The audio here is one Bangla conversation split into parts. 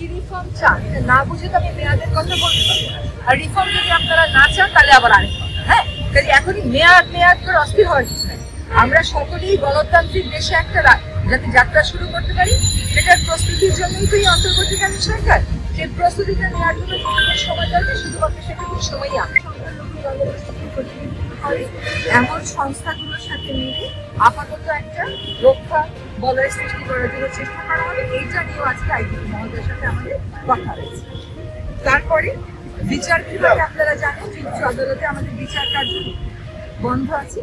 কি রিফর্ম চান? না বুঝে তো আমি মেয়াদের কথা বলতে পারব না। আর রিফর্ম যদি আপনারা না চান, তাহলে আবার আরেক হ্যাঁ? কাজে এখনই মেয়াদ মেয়াদ করে অস্থির হওয়ার কিছু আমরা সকলেই গণতান্ত্রিক দেশে একটা যাতে যাত্রা শুরু করতে পারি, সেটার প্রস্তুতির জন্যই তো এই অন্তর্বর্তীকালীন সরকার। সেই প্রস্তুতিটা নেওয়ার জন্য সময় দরকার শুধুমাত্র সেটুকু সময়ই আমি এমন সংস্থাগুলোর সাথে মিলে আপাতত একটা রক্ষা বলয় সৃষ্টি করার জন্য চেষ্টা করা হবে। এইটা নিয়েও আজকে আইজিপি মহোদয়ের সাথে আমাদের কথা হয়েছে। তারপরে বিচার বিভাগে আপনারা জানেন যে উচ্চ আদালতে আমাদের বিচার কার্য বন্ধ আছে।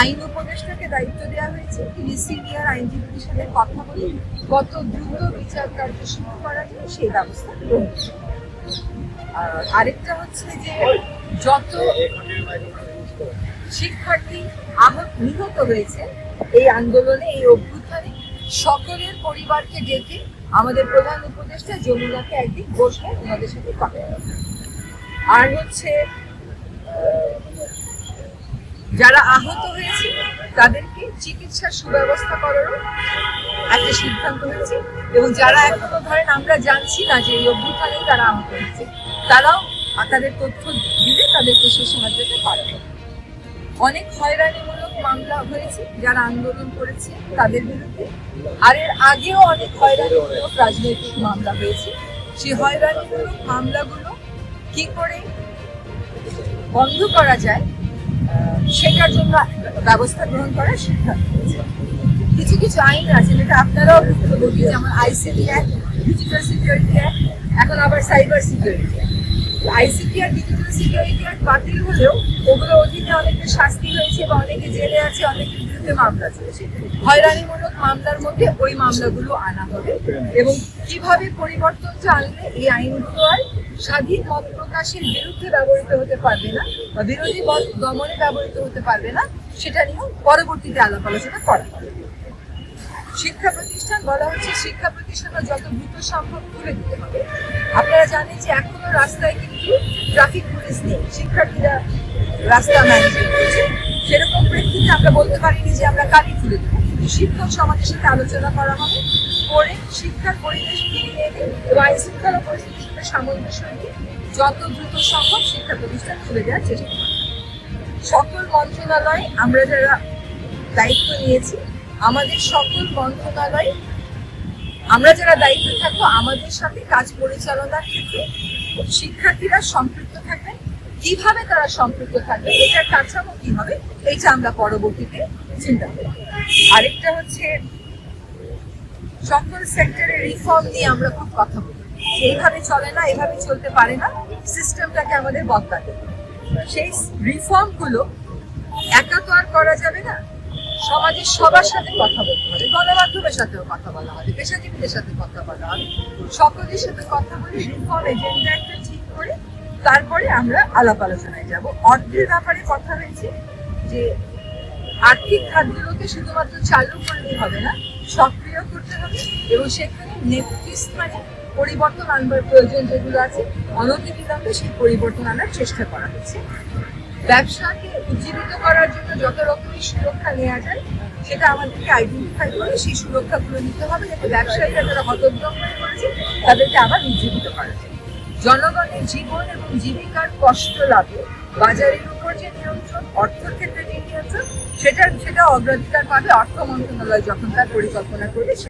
আইন উপদেষ্টাকে দায়িত্ব দেওয়া হয়েছে। তিনি সিনিয়র আইনজীবীদের সাথে কথা বলে কত দ্রুত বিচার কার্য শুরু করা যায় সেই ব্যবস্থা গ্রহণ আর আরেকটা হচ্ছে যে যত শিক্ষার্থী আহত, নিহত হয়েছে। এই আন্দোলনে, এই অভ্যুত্থানে সকলের পরিবারকে ডেকে আমাদের প্রধান উপদেষ্টা যমুনাকে একদিন বসে ওনাদের সাথে কথা। আর হচ্ছে, যারা আহত হয়েছে, তাদেরকে চিকিৎসার সুব্যবস্থা করারও একটা সিদ্ধান্ত হয়েছে। এবং যারা এখনও ধরেন আমরা জানছি না যে এই অভ্যুত্থানেই তারা আহত হয়েছে, তারাও তাদের তথ্য দিলে তাদেরকে সে সাহায্যতে পারবে অনেক হয়রানিমূলক মামলা হয়েছে, যারা আন্দোলন করেছে তাদের বিরুদ্ধে। আর এর আগেও অনেক হয়রানিমূলক রাজনৈতিক মামলা হয়েছে। সেই হয়রানিমূলক মামলাগুলো কি করে বন্ধ করা যায়, সেটার জন্য ব্যবস্থা গ্রহণ করার সিদ্ধান্ত কিছু কিছু আইন আছে, যেটা আপনারাও যেমন ICT act, digital security act, এখন আবার সাইবার সিকিউরিটি আইসিটি আর ডিজিটাল সিকিউরিটি অ্যাক্ট বাতিল হলেও ওগুলো অধীনে অনেকের শাস্তি হয়েছে বা অনেকে জেলে আছে অনেকের বিরুদ্ধে মামলা চলেছে। হয়রানিমূলক মামলার মধ্যে ওই মামলাগুলো আনা হবে এবং কীভাবে পরিবর্তনটা আনলে এই আইনগুলো আর স্বাধীন মত প্রকাশের বিরুদ্ধে ব্যবহৃত হতে পারবে না বা বিরোধী মত দমনে ব্যবহৃত হতে পারবে না, সেটা নিয়েও পরবর্তীতে আলাপ আলোচনা করা হবে। শিক্ষা প্রতিষ্ঠান বলা হচ্ছে শিক্ষা প্রতিষ্ঠান যত দ্রুত সম্ভব খুলে দিতে হবে। আপনারা জানেন যে এখনও রাস্তায় কিন্তু ট্রাফিক পুলিশ নেই, শিক্ষার্থীরা রাস্তা ম্যানেজমেন্ট করছে। সেরকম প্রেক্ষিতে আমরা বলতে পারিনি যে আমরা কালি খুলে দেবো। কিন্তু শিক্ষক সমাজের সাথে আলোচনা করা হবে, করে শিক্ষার পরিবেশ ফিরিয়ে এনে এবং আইন শৃঙ্খলা পরিস্থিতির সাথে সামঞ্জস্য রেখে যত দ্রুত সম্ভব শিক্ষা প্রতিষ্ঠান খুলে দেওয়ার চেষ্টা করা সকল মন্ত্রণালয়, আমরা যারা দায়িত্ব নিয়েছি আমাদের সকল মন্ত্রণালয় আমরা যারা দায়িত্বে থাকব, আমাদের সাথে কাজ পরিচালনার ক্ষেত্রে শিক্ষার্থীরা সম্পৃক্ত থাকবেন। কীভাবে তারা সম্পৃক্ত থাকবে এটার কাঠামো কি হবে, এইটা আমরা পরবর্তীতে চিন্তা করব। আরেকটা হচ্ছে, সকল সেক্টরে রিফর্ম নিয়ে আমরা খুব কথা বলি এইভাবে চলে না, এভাবে চলতে পারে না সিস্টেমটাকে আমাদের বদলাতে সেই রিফর্মগুলো একা তো আর করা যাবে না সমাজের সবার সাথে কথা বলতে হবে। গণমাধ্যমের সাথেও কথা বলা হবে, পেশাজীবীদের সাথে কথা বলা হবে। সকলের সাথে কথা বলে রিফর্ম এজেন্ডা একটা ঠিক করে তারপরে আমরা আলাপ আলোচনায় যাব। অর্থের ব্যাপারে কথা হয়েছে যে আর্থিক খাতগুলোকে শুধুমাত্র চালু করলেই হবে না, সক্রিয় করতে হবে এবং সেখানে নেতৃস্থানে পরিবর্তন আনবার প্রয়োজন যেগুলো আছে, অনতিবিলম্বে সেই পরিবর্তন আনার চেষ্টা করা হচ্ছে। ব্যবসাকে উজ্জীবিত করার জন্য যত রকমের সুরক্ষা নেওয়া যায়, সেটা আমাদেরকে আইডেন্টিফাই করে সেই সুরক্ষাগুলো নিতে হবে যাতে ব্যবসায়ীরা যারা হতোদ্যম হয়ে পড়েছে, তাদেরকে আবার উজ্জীবিত করা যায় জনগণের জীবন এবং জীবিকার কষ্ট লাভে বাজারের উপর যে নিয়ন্ত্রণ, অর্থের ক্ষেত্রে যে নিয়ন্ত্রণ, সেটার সেটা অগ্রাধিকার পাবে অর্থ মন্ত্রণালয় যখন তার পরিকল্পনা করবে